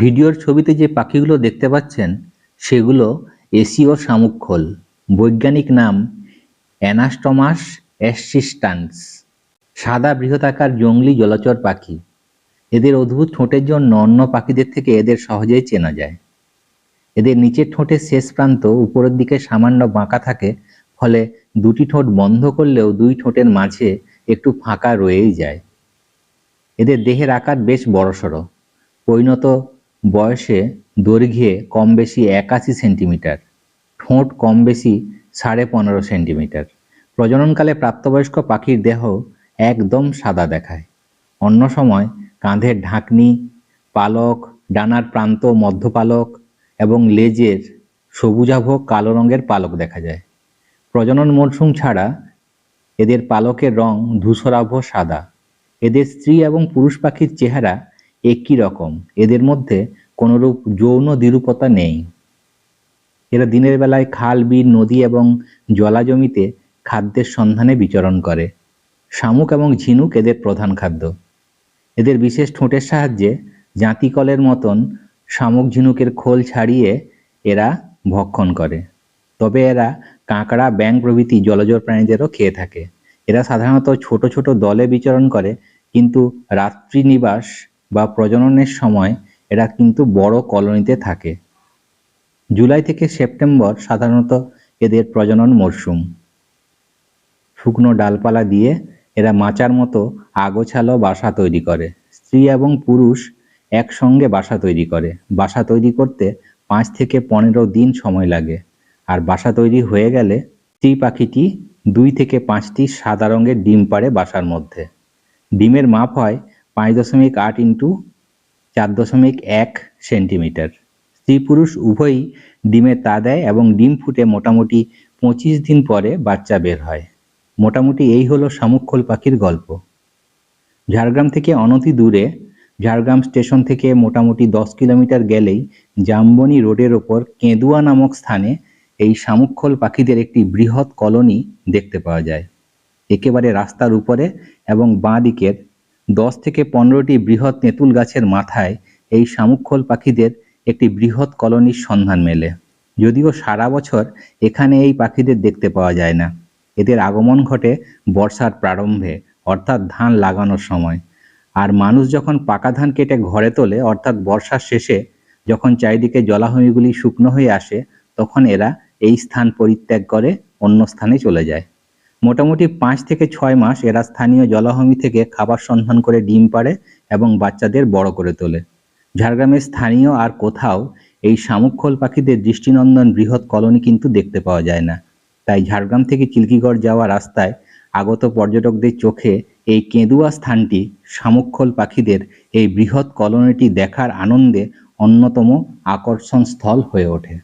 ভিডিওর ছবিতে যে পাখিগুলো দেখতে পাচ্ছেন, সেগুলো এশীয় শামুকখোল। বৈজ্ঞানিক নাম অ্যানাস্টমাস অ্যাসিস্টান্স সাদা বৃহদাকার জংলি জলচর পাখি। এদের অদ্ভুত ঠোঁটের জন্য অন্য পাখিদের থেকে এদের সহজেই চেনা যায়। এদের নিচের ঠোঁটের শেষ প্রান্ত উপরের দিকে সামান্য বাঁকা থাকে, ফলে দুটি ঠোঁট বন্ধ করলেও দুই ঠোঁটের মাঝে একটু ফাঁকা রয়েই যায়। এদের দেহের আকার বেশ বড়সড়। পরিণত বয়সে দৈর্ঘ্যে কম বেশি একাশি সেন্টিমিটার, ঠোঁট কম বেশি সাড়ে পনেরো সেন্টিমিটার। প্রজননকালে প্রাপ্তবয়স্ক পাখির দেহ একদম সাদা দেখায়। অন্য সময় কাঁধের ঢাকনি, পালক, ডানার প্রান্ত মধ্যপালক এবং লেজের সবুজাভ কালো রঙের পালক দেখা যায়। প্রজনন মরশুম ছাড়া এদের পালকের রং ধূসরাভ সাদা। এদের স্ত্রী এবং পুরুষ পাখির চেহারা একই রকম। এদের মধ্যে কোনোরূপ যৌন দ্বিরূপতা নেই। এরা দিনের বেলায় খাল, বিল, নদী এবং জলাজমিতে খাদ্যের সন্ধানে বিচরণ করে। শামুক এবং ঝিনুক এদের প্রধান খাদ্য। এদের বিশেষ ঠোঁটের সাহায্যে জাঁতিকলের মতন শামুক, ঝিনুকের খোল ছাড়িয়ে এরা ভক্ষণ করে। তবে এরা কাঁকড়া ব্যাং প্রভৃতি জলজর প্রাণীদেরও খেয়ে থাকে। এরা সাধারণত ছোট ছোট দলে বিচরণ করে, কিন্তু রাত্রি নিবাস বা প্রজননের সময় এরা কিন্তু বড় কলোনিতে থাকে। জুলাই থেকে সেপ্টেম্বর সাধারণত এদের প্রজনন মরশুম শুকনো ডালপালা দিয়ে এরা মাচার মতো আগোছালো বাসা তৈরি করে। স্ত্রী এবং পুরুষ একসঙ্গে বাসা তৈরি করে। বাসা তৈরি করতে পাঁচ থেকে পনেরো দিন সময় লাগে। আর বাসা তৈরি হয়ে গেলে স্ত্রী পাখিটি দুই থেকে পাঁচটি সাদা রঙের ডিম পাড়ে বাসার মধ্যে। ডিমের মাপ হয় পাঁচ দশমিক আট ইন্টু চার দশমিক এক সেন্টিমিটার। স্ত্রী পুরুষ উভয়ই ডিমে তা দেয় এবং ডিম ফুটে মোটামুটি পঁচিশ দিন পরে বাচ্চা বের হয়। মোটামুটি এই হলো শামুকখোল পাখির গল্প। ঝাড়গ্রাম থেকে অনতি দূরে, ঝাড়গ্রাম স্টেশন থেকে মোটামুটি দশ কিলোমিটার গেলেই জামবনি রোডের ওপর কেঁদুয়া নামক স্থানে এই শামুকখোল পাখিদের একটি বৃহৎ কলোনি দেখতে পাওয়া যায়। একেবারে রাস্তার উপরে এবং বাঁ দিকের দশ থেকে পনেরোটি বৃহৎ তেঁতুল গাছের মাথায় এই শামুকখোল পাখিদের একটি বৃহৎ কলোনির সন্ধান মেলে। যদিও সারা বছর এখানে এই পাখিদের দেখতে পাওয়া যায় না। এদের আগমন ঘটে বর্ষার প্রারম্ভে, অর্থাৎ ধান লাগানোর সময়। আর মানুষ যখন পাকা ধান কেটে ঘরে তোলে, অর্থাৎ বর্ষার শেষে, যখন চারিদিকে জলাভূমিগুলি শুকনো হয়ে আসে, তখন এরা এই স্থান পরিত্যাগ করে অন্য স্থানে চলে যায়। মোটামুটি পাঁচ থেকে ছয় মাস এরা স্থানীয় জলাভূমি থেকে খাবার সন্ধান করে ডিম পাড়ে এবং বাচ্চাদের বড় করে তোলে। ঝাড়গ্রামের স্থানীয় আর কোথাও এই শামুকখোল পাখিদের দৃষ্টিনন্দন বৃহৎ কলোনি কিন্তু দেখতে পাওয়া যায় না। তাই ঝাড়গ্রাম থেকে চিল্কিগড় যাওয়া রাস্তায় আগত পর্যটকদের চোখে এই কেঁদুয়া স্থানটি শামুকখোল পাখিদের এই বৃহৎ কলোনিটি দেখার আনন্দে অন্যতম আকর্ষণ স্থল হয়ে ওঠে।